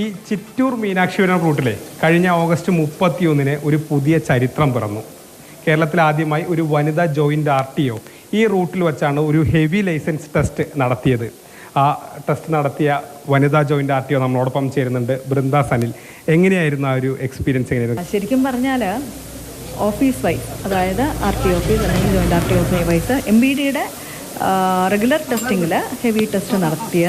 ഈ ചിറ്റൂർ മീനാക്ഷിപുരം റൂട്ടിലെ കഴിഞ്ഞ ഓഗസ്റ്റ് മുപ്പത്തിയൊന്നിന് ഒരു പുതിയ ചരിത്രം പിറന്നു. കേരളത്തിൽ ആദ്യമായി ഒരു വനിതാ ജോയിന്റ് ആർ ടി ഒ ഈ റൂട്ടിൽ വെച്ചാണ് ഒരു ഹെവി ലൈസൻസ് ടെസ്റ്റ് നടത്തിയത്. ആ ടെസ്റ്റ് നടത്തിയ വനിതാ ജോയിന്റ് ആർ ടി ഒ നമ്മളോടൊപ്പം ചേരുന്നുണ്ട് ബൃന്ദ സനിൽ. എങ്ങനെയായിരുന്നു ആ ഒരു എക്സ്പീരിയൻസ് എങ്ങനെയായിരുന്നു? ശരിക്കും പറഞ്ഞാൽ ഓഫീസ് വൈസ് അതായത് ആർ ടി ഓഫീസ് അല്ലെങ്കിൽ joint R T office wise M B ഡിയുടെ റെഗുലർ ടെസ്റ്റിങ്ങിൽ ഹെവി ടെസ്റ്റ് നടത്തിയ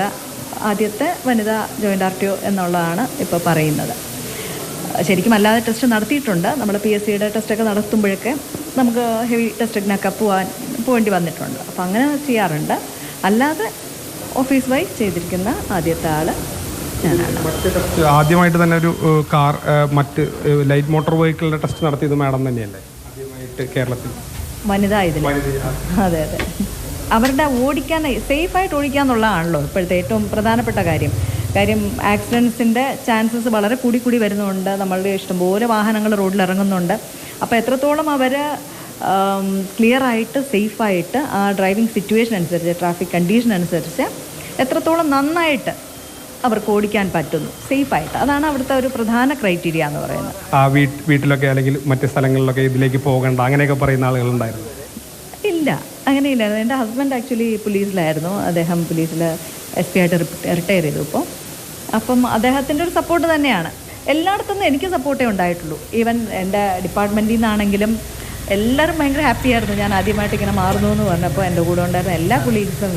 ആദ്യത്തെ വനിതാ ജോയിന്റ് ആർ ടി ഒ എന്നുള്ളതാണ് ഇപ്പോൾ പറയുന്നത്. ശരിക്കും അല്ലാതെ ടെസ്റ്റ് നടത്തിയിട്ടുണ്ട്. നമ്മൾ പി എസ് സിയുടെ ടെസ്റ്റൊക്കെ നടത്തുമ്പോഴൊക്കെ നമുക്ക് ഹെവി ടെസ്റ്റിനൊക്കെ പോകാൻ പോകേണ്ടി വന്നിട്ടുണ്ട്. അപ്പോൾ അങ്ങനെ ചെയ്യാറുണ്ട്. അല്ലാതെ ഓഫീസ് വൈസ് ചെയ്തിരിക്കുന്ന ആദ്യത്തെ ആൾ ആദ്യമായിട്ട് തന്നെ ഒരു കാർ മറ്റ് ലൈറ്റ് മോട്ടോർ വെഹിക്കിളിന്റെ ടെസ്റ്റ് നടത്തിയത് മാഡം തന്നെയല്ലേ? ആദ്യമായിട്ട് കേരളത്തിൽ. വനിതാ ഇതിൽ അതെ അതെ. അവരുടെ ഓടിക്കാൻ സേഫായിട്ട് ഓടിക്കുക എന്നുള്ളതാണല്ലോ ഇപ്പോഴത്തെ ഏറ്റവും പ്രധാനപ്പെട്ട കാര്യം. കാര്യം ആക്സിഡൻസിന്റെ ചാൻസസ് വളരെ കൂടി കൂടി വരുന്നുണ്ട്. നമ്മളുടെ ഇഷ്ടംപോലെ വാഹനങ്ങൾ റോഡിൽ ഇറങ്ങുന്നുണ്ട്. അപ്പോൾ എത്രത്തോളം അവർ ക്ലിയർ ആയിട്ട് സേഫായിട്ട് ആ ഡ്രൈവിംഗ് സിറ്റുവേഷൻ അനുസരിച്ച് ട്രാഫിക് കണ്ടീഷൻ അനുസരിച്ച് എത്രത്തോളം നന്നായിട്ട് അവർക്ക് ഓടിക്കാൻ പറ്റുന്നു സേഫ് ആയിട്ട് അതാണ് അവിടുത്തെ ഒരു പ്രധാന ക്രൈറ്റീരിയ എന്ന് പറയുന്നത്. ആ വീട്ട് വീട്ടിലൊക്കെ അല്ലെങ്കിൽ മറ്റ് സ്ഥലങ്ങളിലൊക്കെ ഇതിലേക്ക് പോകണ്ട അങ്ങനെയൊക്കെ പറയുന്ന ആളുകളുണ്ടായിരുന്നു. ഇല്ല അങ്ങനെയില്ല. എന്റെ ഹസ്ബൻഡ് ആക്ച്വലി പോലീസിലായിരുന്നു അദ്ദേഹം പോലീസിൽ എസ് പി ആയിട്ട് റിട്ടയർ ചെയ്തു ഇപ്പോൾ അപ്പം അദ്ദേഹത്തിന്റെ ഒരു സപ്പോർട്ട് തന്നെയാണ്. എല്ലായിടത്തുനിന്നും എനിക്ക് സപ്പോർട്ടേ ഉണ്ടായിട്ടുള്ളൂ. ഈവൻ എന്റെ ഡിപ്പാർട്ട്മെന്റിൽ നിന്നാണെങ്കിലും എല്ലാവരും ഭയങ്കര ഹാപ്പി ആയിരുന്നു. ഞാൻ ആദ്യമായിട്ട് ഇങ്ങനെ മാറുന്നു എന്ന് പറഞ്ഞപ്പോൾ എന്റെ കൂടെ ഉണ്ടായിരുന്ന എല്ലാ കൊളീഗ്സും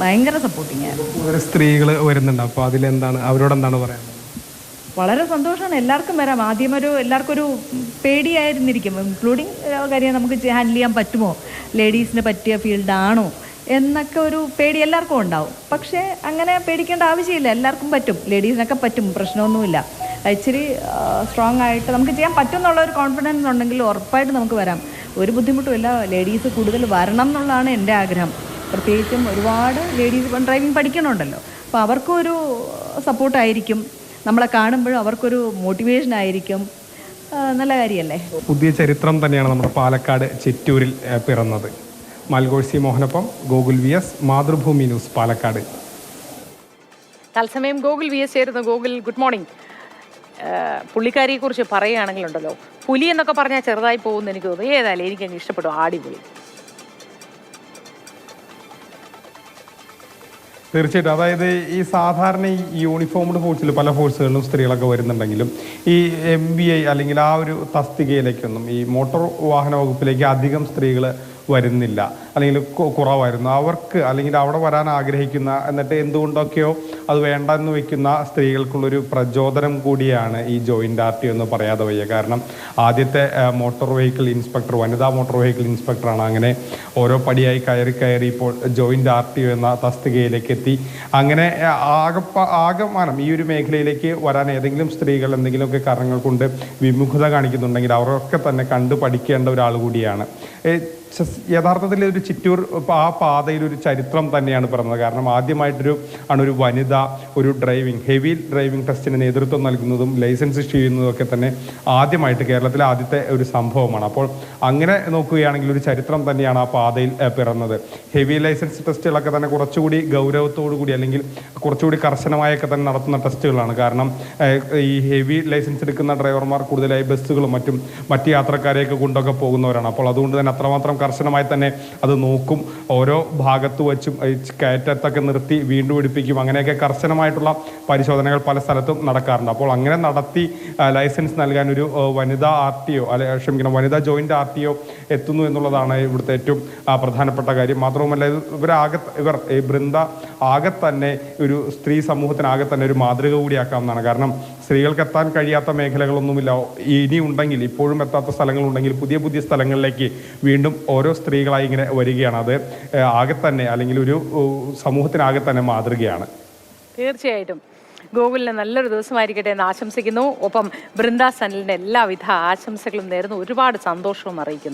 ഭയങ്കര സപ്പോർട്ടിങ് ആയിരുന്നു. സ്ത്രീകൾ വരുന്നുണ്ട്. അപ്പോൾ അതിലെന്താണ് അവരോട് എന്താണ് പറയുന്നത് വളരെ സന്തോഷമാണ്. എല്ലാവർക്കും വരാം. ആദ്യം ഒരു എല്ലാവർക്കും ഒരു പേടിയായിരുന്നിരിക്കും. ഇൻക്ലൂഡിങ് കാര്യം നമുക്ക് ഹാൻഡിൽ ചെയ്യാൻ പറ്റുമോ? ലേഡീസിന് പറ്റിയ ഫീൽഡാണോ എന്നൊക്കെ ഒരു പേടി എല്ലാവർക്കും ഉണ്ടാവും. പക്ഷേ അങ്ങനെ പേടിക്കേണ്ട ആവശ്യമില്ല. എല്ലാവർക്കും പറ്റും. ലേഡീസിനൊക്കെ പറ്റും. പ്രശ്നമൊന്നുമില്ല. ഇച്ചിരി സ്ട്രോങ് ആയിട്ട് നമുക്ക് ചെയ്യാൻ പറ്റും എന്നുള്ള ഒരു കോൺഫിഡൻസ് ഉണ്ടെങ്കിൽ ഉറപ്പായിട്ട് നമുക്ക് വരാം. ഒരു ബുദ്ധിമുട്ടുമില്ല ലേഡീസ് കൂടുതൽ വരണം എന്നുള്ളതാണ് എന്റെ ആഗ്രഹം. പ്രത്യേകിച്ചും ഒരുപാട് ലേഡീസ് ഡ്രൈവിംഗ് പഠിക്കണമുണ്ടല്ലോ അപ്പോൾ അവർക്കും ഒരു സപ്പോർട്ടായിരിക്കും നമ്മളെ കാണുമ്പോഴും അവർക്കൊരു മോട്ടിവേഷൻ ആയിരിക്കും. നല്ല കാര്യമല്ലേ പുതിയ ചരിത്രം തന്നെയാണ് നമ്മുടെ പാലക്കാട് ചെറ്റൂരിൽ പിറന്നത്. മൽഗോഴ്സി മോഹനപ്പം Gokul V S Mathrubhumi news Palakkad. തത്സമയം ഗോകുൽ വി എസ് ചേരുന്നു. Gokul good morning. പുള്ളിക്കാരിയെ കുറിച്ച് പറയുകയാണെങ്കിലുണ്ടല്ലോ. പുലി എന്നൊക്കെ പറഞ്ഞാൽ ചെറുതായി പോകുമെന്ന് എനിക്ക് തോന്നുന്നു. ഏതായാലും എനിക്ക് ഇഷ്ടപ്പെടും ഇഷ്ടപ്പെട്ടു. ആടിപൊളി തീർച്ചയായിട്ടും. അതായത് ഈ സാധാരണ ഈ യൂണിഫോംഡ് ഫോഴ്സിൽ പല ഫോഴ്സുകളിലും സ്ത്രീകളൊക്കെ വരുന്നുണ്ടെങ്കിലും ഈ എം ബി ഐ അല്ലെങ്കിൽ ആ ഒരു തസ്തികയിലേക്കൊന്നും ഈ മോട്ടോർ വാഹന വകുപ്പിലേക്ക് അധികം സ്ത്രീകൾ വരുന്നില്ല. അല്ലെങ്കിൽ കുറവായിരുന്നു. അവർക്ക് അല്ലെങ്കിൽ അവിടെ വരാൻ ആഗ്രഹിക്കുന്ന എന്നിട്ട് എന്തുകൊണ്ടൊക്കെയോ അത് വേണ്ട എന്ന് വയ്ക്കുന്ന സ്ത്രീകൾക്കുള്ളൊരു പ്രചോദനം കൂടിയാണ് ഈ ജോയിന്റ് ആർ ടി എന്ന് പറയാതെ വയ്യ. കാരണം ആദ്യത്തെ മോട്ടോർ വെഹിക്കിൾ ഇൻസ്പെക്ടർ വനിതാ മോട്ടോർ വെഹിക്കിൾ ഇൻസ്പെക്ടറാണ് അങ്ങനെ ഓരോ പടിയായി കയറി കയറി ഇപ്പോൾ ജോയിന്റ് ആർ ടി എന്ന തസ്തികയിലേക്ക് എത്തി. അങ്ങനെ ആകപ്പ ആകമാനം ഈ ഒരു മേഖലയിലേക്ക് വരാൻ ഏതെങ്കിലും സ്ത്രീകൾ എന്തെങ്കിലുമൊക്കെ കാരണങ്ങൾ കൊണ്ട് വിമുഖത കാണിക്കുന്നുണ്ടെങ്കിൽ അവരൊക്കെ തന്നെ കണ്ടു പഠിക്കേണ്ട ഒരാൾ കൂടിയാണ്. യഥാർത്ഥത്തിൽ ഒരു ചിറ്റൂർ ആ പാതയിൽ ഒരു ചരിത്രം തന്നെയാണ് പറഞ്ഞത്. കാരണം ആദ്യമായിട്ടൊരു ആണ് ഒരു വനിത ഒരു ഡ്രൈവിംഗ് ഹെവി ഡ്രൈവിംഗ് ടെസ്റ്റിന് നേതൃത്വം നൽകുന്നതും ലൈസൻസ് ചെയ്യുന്നതും ഒക്കെ തന്നെ ആദ്യമായിട്ട് കേരളത്തിലെ ആദ്യത്തെ ഒരു സംഭവമാണ്. അപ്പോൾ അങ്ങനെ നോക്കുകയാണെങ്കിൽ ഒരു ചരിത്രം തന്നെയാണ് ആ പാതയിൽ പിറന്നത്. ഹെവി ലൈസൻസ് ടെസ്റ്റുകളൊക്കെ തന്നെ കുറച്ചുകൂടി ഗൗരവത്തോടു കൂടി അല്ലെങ്കിൽ കുറച്ചുകൂടി കർശനമായൊക്കെ തന്നെ നടത്തുന്ന ടെസ്റ്റുകളാണ്. കാരണം ഈ ഹെവി ലൈസൻസ് എടുക്കുന്ന ഡ്രൈവർമാർ കൂടുതലായി ബസ്സുകളും മറ്റും മറ്റ് യാത്രക്കാരെയൊക്കെ കൊണ്ടൊക്കെ പോകുന്നവരാണ്. അപ്പോൾ അതുകൊണ്ട് തന്നെ അത്രമാത്രം കർശനമായി തന്നെ അത് നോക്കും. ഓരോ ഭാഗത്ത് വച്ചും കയറ്റത്തൊക്കെ നിർത്തി വീണ്ടും പിടിപ്പിക്കും അങ്ങനെയൊക്കെ കർശനമായിട്ടുള്ള പരിശോധനകൾ പല സ്ഥലത്തും നടക്കാറുണ്ട്. അപ്പോൾ അങ്ങനെ നടത്തി ലൈസൻസ് നൽകാൻ ഒരു വനിതാ ആർ ടി ഒ അല്ലെ ക്ഷമിക്കണം വനിതാ ജോയിന്റ് ആർ ടി ഒ എത്തുന്നു എന്നുള്ളതാണ് ഇവിടുത്തെ ഏറ്റവും പ്രധാനപ്പെട്ട കാര്യം. മാത്രവുമല്ല ഇവരാകെ ഇവർ ഈ ബൃന്ദ ആകെ തന്നെ ഒരു സ്ത്രീ സമൂഹത്തിനാകെ തന്നെ ഒരു മാതൃക കൂടിയാക്കാവുന്നതാണ്. കാരണം സ്ത്രീകൾക്ക് എത്താൻ കഴിയാത്ത മേഖലകളൊന്നുമില്ല. ഇനി ഉണ്ടെങ്കിൽ ഇപ്പോഴും എത്താത്ത സ്ഥലങ്ങളുണ്ടെങ്കിൽ പുതിയ പുതിയ സ്ഥലങ്ങളിലേക്ക് വീണ്ടും ഓരോ സ്ത്രീകളായി ഇങ്ങനെ വരികയാണ്. അത് ആകെ തന്നെ അല്ലെങ്കിൽ ഒരു സമൂഹത്തിനാകെ തന്നെ മാതൃകയാണ്. തീർച്ചയായിട്ടും. ഗോകുലിന് നല്ലൊരു ദിവസമായിരിക്കട്ടെ എന്ന് ആശംസിക്കുന്നു. ഒപ്പം ബൃന്ദ സനലിന് എല്ലാവിധ ആശംസകളും നേരുന്നു. ഒരുപാട് സന്തോഷവും അറിയിക്കുന്നു.